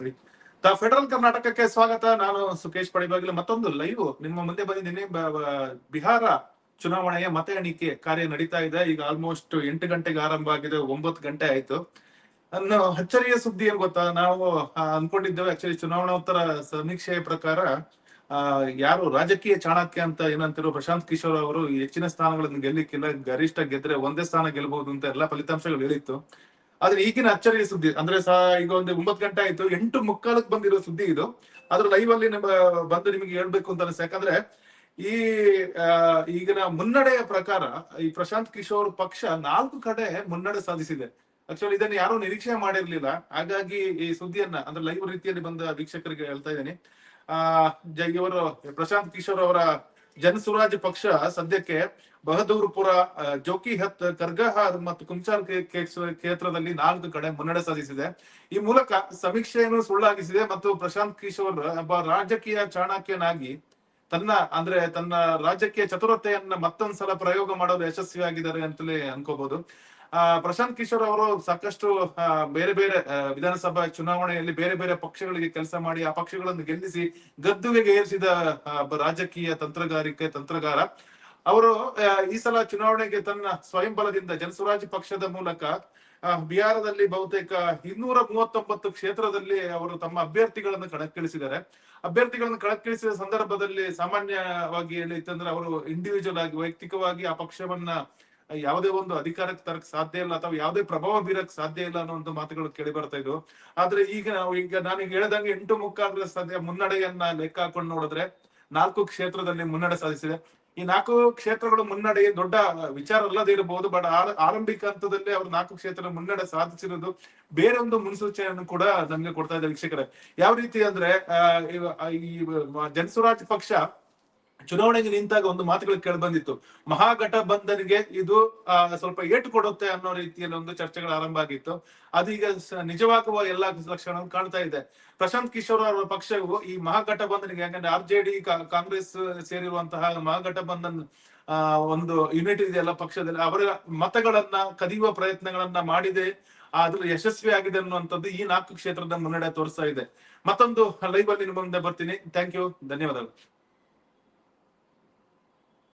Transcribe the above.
ತ ಫೆಡರಲ್ ಕರ್ನಾಟಕಕ್ಕೆ ಸ್ವಾಗತ. ನಾನು ಸುಕೇಶ್ ಪಡಿಬಾಗಿಲು. ಮತ್ತೊಂದು ಲೈವ್ ನಿಮ್ಮ ಮುಂದೆ ಬಂದಿದ್ದೀನಿ ಬಿಹಾರ ಚುನಾವಣೆಯ ಮತ ಎಣಿಕೆ ಕಾರ್ಯ ನಡೀತಾ ಇದೆ. ಈಗ ಆಲ್ಮೋಸ್ಟ್ ಎಂಟು ಗಂಟೆಗೆ ಆರಂಭ ಆಗಿದೆ. ಒಂಬತ್ತು ಗಂಟೆ ಆಯ್ತು. ಅನ್ನೋ ಅಚ್ಚರಿಯ ಸುದ್ದಿ ಏನ್ ಗೊತ್ತಾ? ನಾವು ಅನ್ಕೊಂಡಿದ್ದೇವೆ. ಆಕ್ಚುಲಿ ಚುನಾವಣೋತ್ತರ ಸಮೀಕ್ಷೆಯ ಪ್ರಕಾರ ಯಾರು ರಾಜಕೀಯ ಚಾಣಕ್ಯ ಅಂತ ಏನಂತಿರೋ ಪ್ರಶಾಂತ್ ಕಿಶೋರ್ ಅವರು ಹೆಚ್ಚಿನ ಸ್ಥಾನಗಳನ್ನು ಗೆಲ್ಲಿಕ್ಕಿಲ್ಲ. ಗರಿಷ್ಠ ಗೆದ್ರೆ ಒಂದೇ ಸ್ಥಾನ ಗೆಲ್ಲಬಹುದು ಅಂತ ಎಲ್ಲಾ ಫಲಿತಾಂಶಗಳು ಹೇಳಿತ್ತು. ಆದ್ರೆ ಈಗಿನ ಅಚ್ಚರಿಯ ಸುದ್ದಿ, ಅಂದ್ರೆ ಸಹ ಈಗ ಒಂದು ಒಂಬತ್ತು ಗಂಟೆ ಆಯ್ತು, ಎಂಟು ಮುಕ್ಕಾಲಕ್ಕೆ ಬಂದಿರೋ ಸುದ್ದಿ ಇದು. ಆದ್ರೆ ಲೈವ್ ಅಲ್ಲಿ ನಿಮ್ಮ ಬಂದು ನಿಮಗೆ ಹೇಳ್ಬೇಕು ಅಂತ ಅನಿಸ್ತು. ಯಾಕಂದ್ರೆ ಈ ಈಗಿನ ಮುನ್ನಡೆಯ ಪ್ರಕಾರ ಈ ಪ್ರಶಾಂತ್ ಕಿಶೋರ್ ಪಕ್ಷ ನಾಲ್ಕು ಕಡೆ ಮುನ್ನಡೆ ಸಾಧಿಸಿದೆ. ಆಕ್ಚುಲಿ ಇದನ್ನ ಯಾರು ನಿರೀಕ್ಷೆ ಮಾಡಿರ್ಲಿಲ್ಲ. ಹಾಗಾಗಿ ಈ ಸುದ್ದಿಯನ್ನ, ಅಂದ್ರೆ ಲೈವ್ ರೀತಿಯಲ್ಲಿ ಬಂದ ವೀಕ್ಷಕರಿಗೆ ಹೇಳ್ತಾ ಇದ್ದೀನಿ. ಆ, ಜೈ ಪ್ರಶಾಂತ್ ಕಿಶೋರ್ ಅವರ ಜನಸುರಾಜ್ ಪಕ್ಷ ಸದ್ಯಕ್ಕೆ ಬಹದೂರ್ಪುರ ಆ, ಜೋಕಿಹತ್ ಕರ್ಗಹಾರ್ ಮತ್ತು ಕುಂಚಾರ್ ಕ್ಷೇತ್ರದಲ್ಲಿ ನಾಲ್ಕು ಕಡೆ ಮುನ್ನಡೆ ಸಾಧಿಸಿದೆ. ಈ ಮೂಲಕ ಸಮೀಕ್ಷೆಯನ್ನು ಸುಳ್ಳಾಗಿಸಿದೆ ಮತ್ತು ಪ್ರಶಾಂತ್ ಕಿಶೋರ್ ಒಬ್ಬ ರಾಜಕೀಯ ಚಾಣಕ್ಯನಾಗಿ ತನ್ನ ಅಂದ್ರೆ ತನ್ನ ರಾಜಕೀಯ ಚತುರತೆಯನ್ನ ಮತ್ತೊಂದ್ಸಲ ಪ್ರಯೋಗ ಮಾಡಲು ಯಶಸ್ವಿಯಾಗಿದ್ದಾರೆ ಅಂತಲೇ ಅನ್ಕೋಬಹುದು ಪ್ರಶಾಂತ್ ಕಿಶೋರ್ ಅವರು ಸಾಕಷ್ಟು ಬೇರೆ ಬೇರೆ ವಿಧಾನಸಭಾ ಚುನಾವಣೆಯಲ್ಲಿ ಬೇರೆ ಬೇರೆ ಪಕ್ಷಗಳಿಗೆ ಕೆಲಸ ಮಾಡಿ ಆ ಪಕ್ಷಗಳನ್ನು ಗೆಲ್ಲಿಸಿ ಗದ್ದುಗೆ ಏರಿಸಿದ ರಾಜಕೀಯ ತಂತ್ರಗಾರಿಕೆ ತಂತ್ರಗಾರ. ಅವರು ಈ ಸಲ ಚುನಾವಣೆಗೆ ತನ್ನ ಸ್ವಯಂ ಬಲದಿಂದ ಜನಸ್ವರಾಜ್ ಪಕ್ಷದ ಮೂಲಕ ಬಿಹಾರದಲ್ಲಿ ಬಹುತೇಕ ಇನ್ನೂರ ಮೂವತ್ತೊಂಬತ್ತು ಕ್ಷೇತ್ರದಲ್ಲಿ ಅವರು ತಮ್ಮ ಅಭ್ಯರ್ಥಿಗಳನ್ನು ಕಣಕ್ಕಿಳಿಸಿದ್ದಾರೆ. ಅಭ್ಯರ್ಥಿಗಳನ್ನು ಕಣಕ್ಕಿಳಿಸಿದ ಸಂದರ್ಭದಲ್ಲಿ ಸಾಮಾನ್ಯವಾಗಿ ಹೇಳಿತ್ತಂದ್ರೆ ಅವರು ಇಂಡಿವಿಜುವಲ್ ಆಗಿ, ವೈಯಕ್ತಿಕವಾಗಿ ಆ ಪಕ್ಷವನ್ನ ಯಾವುದೇ ಒಂದು ಅಧಿಕಾರಕ್ಕೆ ತರಕ್ ಸಾಧ್ಯ ಇಲ್ಲ ಅಥವಾ ಯಾವುದೇ ಪ್ರಭಾವ ಬೀರಕ್ ಸಾಧ್ಯ ಇಲ್ಲ ಅನ್ನೋ ಒಂದು ಮಾತುಗಳು ಕೇಳಿ ಬರ್ತಾ ಇದ್ವು. ಆದ್ರೆ ಈಗ ನಾವು ಈಗ ನಾನು ಈಗ ಹೇಳ್ದಂಗೆ ಎಂಟು ಮುಕ್ಕಾಲು ಸದ್ಯ ಮುನ್ನಡೆಯನ್ನ ಲೆಕ್ಕ ಹಾಕೊಂಡು ನೋಡಿದ್ರೆ ನಾಲ್ಕು ಕ್ಷೇತ್ರದಲ್ಲಿ ಮುನ್ನಡೆ ಸಾಧಿಸಿದೆ. ಈ ನಾಲ್ಕು ಕ್ಷೇತ್ರಗಳು ಮುನ್ನಡೆ ದೊಡ್ಡ ವಿಚಾರ ಅಲ್ಲದೇ ಇರಬಹುದು ಬಟ್ ಆರಂಭಿಕ ಹಂತದಲ್ಲಿ ಅವರು ನಾಲ್ಕು ಕ್ಷೇತ್ರ ಮುನ್ನಡೆ ಸಾಧಿಸಿರೋದು ಬೇರೆ ಒಂದು ಮುನ್ಸೂಚನೆಯನ್ನು ಕೂಡ ನಮ್ಗೆ ಕೊಡ್ತಾ ಇದೆ ವೀಕ್ಷಕರೇ. ಯಾವ ರೀತಿ ಅಂದ್ರೆ ಈ ಜನಸುರಾಜ್ ಪಕ್ಷ ಚುನಾವಣೆಗೆ ನಿಂತಾಗ ಒಂದು ಮಾತುಗಳು ಕೇಳಿ ಬಂದಿತ್ತು. ಮಹಾಗಠಬಂಧನ್ಗೆ ಇದು ಸ್ವಲ್ಪ ಏಟು ಕೊಡುತ್ತೆ ಅನ್ನೋ ರೀತಿಯಲ್ಲಿ ಒಂದು ಚರ್ಚೆಗಳು ಆರಂಭ ಆಗಿತ್ತು. ಅದೀಗ ನಿಜವಾಗುವ ಎಲ್ಲಾ ಲಕ್ಷಣ ಕಾಣ್ತಾ ಇದೆ. ಪ್ರಶಾಂತ್ ಕಿಶೋರ್ ಅವರ ಪಕ್ಷವು ಈ ಮಹಾಗಠಬಂಧನ್ಗೆ, ಯಾಕಂದ್ರೆ ಆರ್ ಜೆ ಡಿ ಕಾಂಗ್ರೆಸ್ ಸೇರಿರುವಂತಹ ಮಹಾಗಠಬಂಧನ್, ಆ, ಒಂದು ಇದೆ ಇದೆಯಲ್ಲ ಪಕ್ಷದಲ್ಲಿ, ಅವರ ಮತಗಳನ್ನ ಕದಿಯುವ ಪ್ರಯತ್ನಗಳನ್ನ ಮಾಡಿದೆ. ಅದ್ರ ಯಶಸ್ವಿ ಆಗಿದೆ ಅನ್ನುವಂಥದ್ದು ಈ ನಾಲ್ಕು ಕ್ಷೇತ್ರದ ಮುನ್ನಡೆ ತೋರಿಸ್ತಾ ಇದೆ. ಮತ್ತೊಂದು ಲೈವ್ ಅಲ್ಲಿ ಮುಂದೆ ಬರ್ತೀನಿ. ಥ್ಯಾಂಕ್ ಯು ಧನ್ಯವಾದಗಳು.